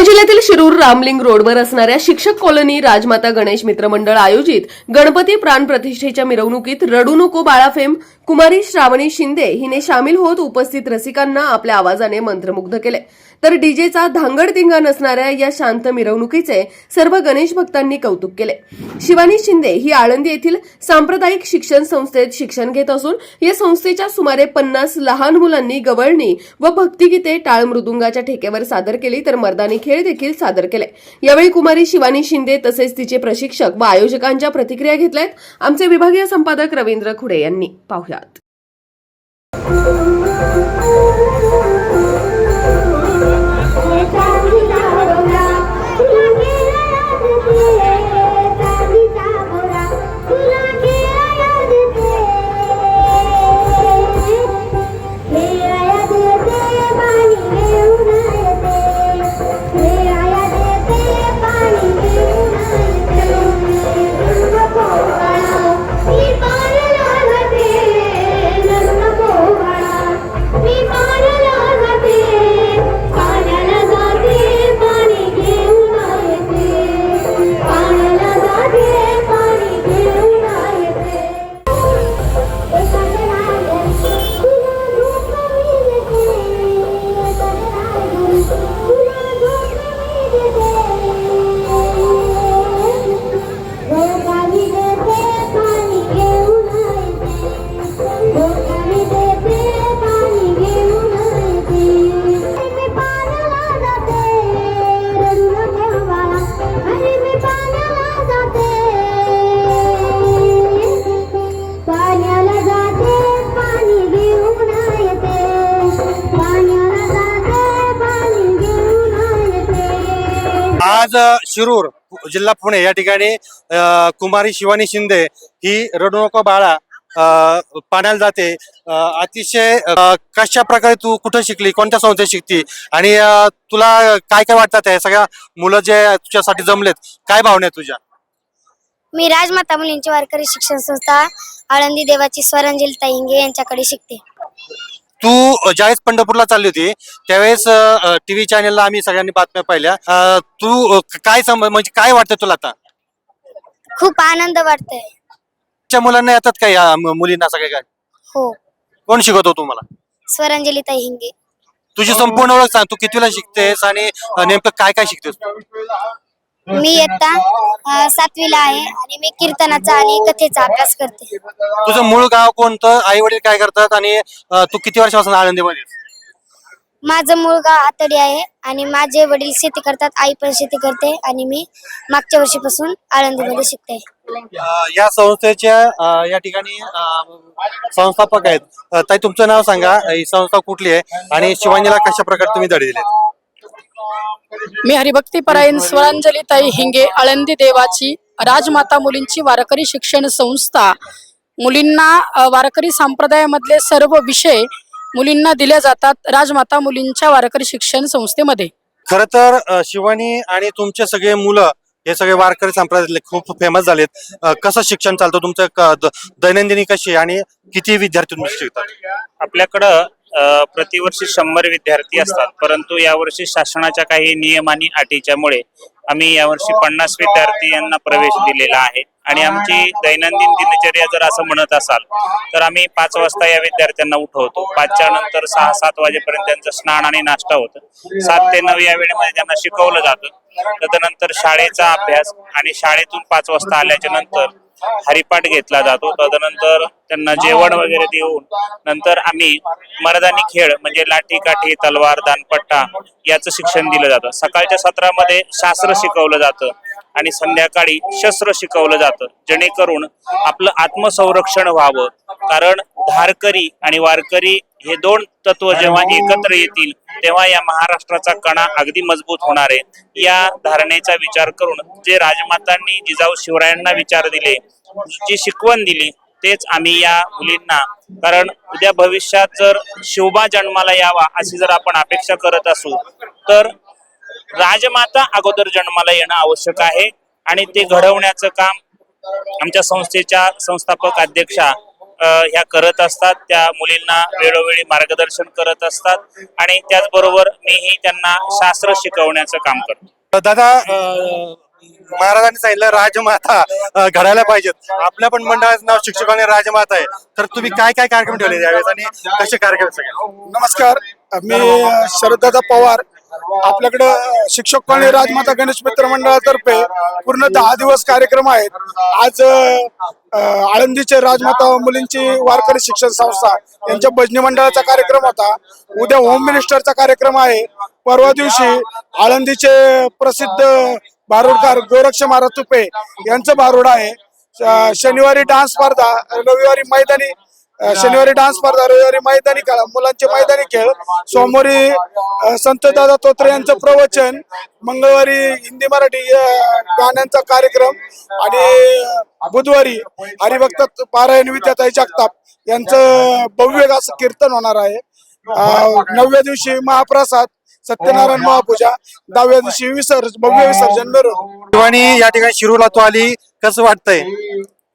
पुणे जिल्ह्यातील शिरूर रामलिंग रोडवर असणाऱ्या शिक्षक कॉलनी राजमाता गणेश मित्र मंडळ आयोजित गणपती प्राण प्रतिष्ठेच्या मिरवणुकीत रडू नको बाळा फेम कुमारी श्रावणी शिंदे हिने सामील होत उपस्थित रसिकांना आपल्या आवाजाने मंत्रमुग्ध केले. तर डीजेचा धांगडधिंगा नसणाऱ्या या शांत मिरवणुकीचे सर्व गणेश भक्तांनी कौतुक केले. शिवानी शिंदे ही आळंदी येथील सांप्रदायिक शिक्षण संस्थेत शिक्षण घेत असून या संस्थेच्या सुमारे पन्नास लहान मुलांनी गवळणी व भक्तिगीते टाळ मृदुंगाच्या ठेक्यावर सादर केली तर मर्दानी खेळ देखील सादर केले. यावेळी कुमारी शिवानी शिंदे तसेच तिचे प्रशिक्षक व आयोजकांच्या प्रतिक्रिया घेतल्यात. आमचे विभागीय संपादक रवींद्र खुडे यांनी. पाहुयात. शिरूर जिल्हा पुणे या ठिकाणी कुमारी शिवानी शिंदे ही रडू नको बाळा पाण्याला जाते. अतिशय कशा प्रकारे तू कुठं शिकली कोणत्या संस्थेत शिकती आणि तुला काय काय वाटतात हे सगळ्या मुलं जे तुझ्यासाठी जमलेत काय भावना तुझ्या? मी राजमाता मुलींची वारकरी शिक्षण संस्था आळंदी देवाची स्वरंजिल ताईंगे यांच्याकडे शिकते. तू ज्यावेळेस पंढरपूरला चालली होती त्यावेळेस टीव्ही चॅनलला आम्ही सगळ्यांनी बातम्या पाहिल्या. तू काय सम म्हणजे काय वाटतं तुला आता? खूप आनंद वाटतोय. तुमच्या मुलांना येतात काय या म- मुलींना सगळे काय? हो. कोण शिकवतो तुम्हाला? स्वरांजली ताई हिंगे. तुझी संपूर्ण ओळख सांग. तू कितीला शिकतेस आणि अ, नेमकं काय काय शिकतेस? मी इयत्ता सातवीला आहे आणि मी कीर्तनाचा आणि कथेचा अभ्यास करते. तुझं मूळ गाव कोणतं? आई वडील काय करतात? आणि अ, तू किती वर्षापासून आळंदीमध्ये आहेस? माझं मूळ गाव आतडी आहे आणि माझे वडील शेती करतात आई पण शेती करते आणि मी मागच्या वर्षीपासून आळंदीमध्ये शिकते. अ, या संस्थेच्या अ, या ठिकाणी अ, संस्थापक आहेत. अ, ताई तुमचं नाव सांगा. ही संस्था कुठली आहे? आणि शिवानीला कशा प्रकारे तुम्ही धडे दिले मी हरिभक्तीपरायण स्वरांजली ताई हिंगे आळंदी देवाची राजमाता मुलींची वारकरी शिक्षण संस्था. मुलींना वारकरी संप्रदायामधले सर्व विषय मुलींना दिले जातात राजमाता मुलींच्या वारकरी शिक्षण संस्थेमध्ये. खर तर शिवानी आणि तुमचे सगळे मुलं हे सगळे वारकरी संप्रदायातले खूप फेमस झालेत. कसं शिक्षण चालतं तुमचं? दैनंदिनी कशी आणि किती विद्यार्थी तुम्ही शिकतात? आपल्याकडं प्रतिवर्षी शंभर विद्यार्थी असतात. परंतु यावर्षी शासनाच्या काही नियम आणि अटीच्यामुळे आम्ही यावर्षी पन्नास विद्यार्थी यांना प्रवेश दिलेला आहे. आणि आमची दैनंदिन दिनचर्या जर असं म्हणत असाल तर आम्ही पाच वाजता या विद्यार्थ्यांना उठवतो. पाचच्या नंतर सहा सात वाजेपर्यंत त्यांचं स्नान आणि नाश्ता होतं. सात ते नऊ या वेळेमध्ये त्यांना शिकवलं जातं. त्यानंतर शाळेचा अभ्यास आणि शाळेतून पाच वाजता आल्याच्यानंतर हरिपाठ घेतला जातो. तदनंतर त्यांना जेवण वगैरे देऊन नंतर आम्ही मर्दानी खेळ म्हणजे लाठी काठी तलवार दानपट्टा याचं शिक्षण दिलं जातं. सकाळच्या सत्रामध्ये शास्त्र शिकवलं जातं आणि संध्याकाळी शस्त्र शिकवलं जातं. जेणेकरून आपलं आत्मसंरक्षण व्हावं. कारण धारकरी आणि वारकरी हे दोन तत्व जेव्हा एकत्र येतील तेव्हा या महाराष्ट्राचा कणा अगदी मजबूत होणार आहे. या धारणेचा विचार करून जे राजमातांनी जिजाऊ शिवरायांना विचार दिले जी शिकवण दिली तेच आम्ही या मुलींना कारण उद्या भविष्यात जर शिवबा जन्माला यावा अशी जर आपण अपेक्षा करत असू तर राजमाता अगोदर जन्माला येणं आवश्यक आहे. आणि ते घडवण्याचं काम आमच्या संस्थेच्या संस्थापक अध्यक्षा ह्या करत असतात त्या मुलींना वेळोवेळी मार्गदर्शन करत असतात आणि त्याचबरोबर मीही त्यांना शास्त्र शिकवण्याचं काम करतो. दादा महाराजांनी सांगितलं राजमाता घडायला पाहिजेत. आपल्या पण मंडळाचं नाव शिक्षक आणि राजमाता आहे. तर तुम्ही काय काय कार्यक्रम ठेवले यावेळेस आणि कसे कार्यक्रम सगळे? नमस्कार. मी शरददादा पवार. आपल्याकडं शिक्षक कॉलनी राजमाता गणेश मित्र मंडळातर्फे पूर्ण दहा दिवस कार्यक्रम आहेत. आज आळंदीचे राजमाता मुलींची वारकरी शिक्षण संस्था यांच्या भजनी मंडळाचा कार्यक्रम होता. उद्या होम मिनिस्टरचा कार्यक्रम आहे. परवा दिवशी आळंदीचे प्रसिद्ध भारुडकार गोरक्ष महाराज तुपे यांचं भारुड आहे. शनिवारी डान्स स्पर्धा रविवारी मैदानी शनिवारी डान्स स्पर्धा रविवारी मैदानी खेळ मुलांचे मैदानी खेळ. सोमवारी संत दादा तोत्रे यांचं प्रवचन मंगळवारी हिंदी मराठी गाण्यांचा कार्यक्रम आणि बुधवारी हरिभक्त पारायण विद्याताई जगताप यांचं भव्य असं कीर्तन होणार आहे. नवव्या दिवशी महाप्रसाद सत्यनारायण महापूजा दहाव्या दिवशी विसर्ज भव्य विसर्जन या ठिकाणी शिरूला तो आली. कसं वाटतंय?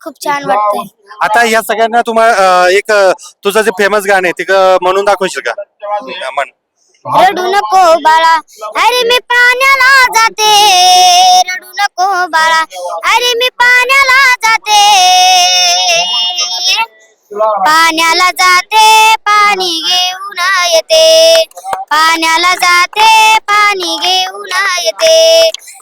खूप छान वाटतंय. आता या सगळ्यांना तुम्हाला एक अं, तुझं जे फेमस गाणं आहे ते ग- म्हणून दाखवशील का? अं, म्हण. रडू नको बाळा. अरे मी पाण्याला जाते. रडू नको बाळा. अरे मी पाण्याला जाते. पाण्याला जाते पाणी घेऊन येते. पाण्याला जाते पाणी घेऊन येते.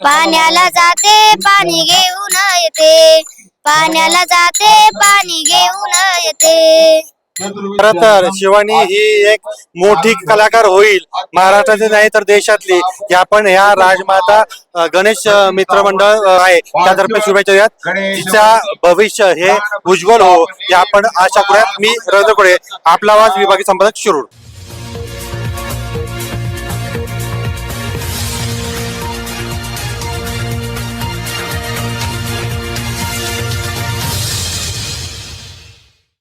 पाण्याला जाते पाणी घेऊन येते. पाण्याला जाते पाणी घेऊन येते. खर तर शिवानी ही एक मोठी कलाकार होईल महाराष्ट्राची नाही तर देशातली. या पण ह्या राजमाता गणेश अ, मित्र मंडळ आहे. त्यातर्फे शुभेच्छा द्यात तिच्या भविष्य हे उज्ज्वल हो. या आपण आशा करूयात. मी रवींद्र कोळे आपला आवाज विभागीय संपादक शिरूर.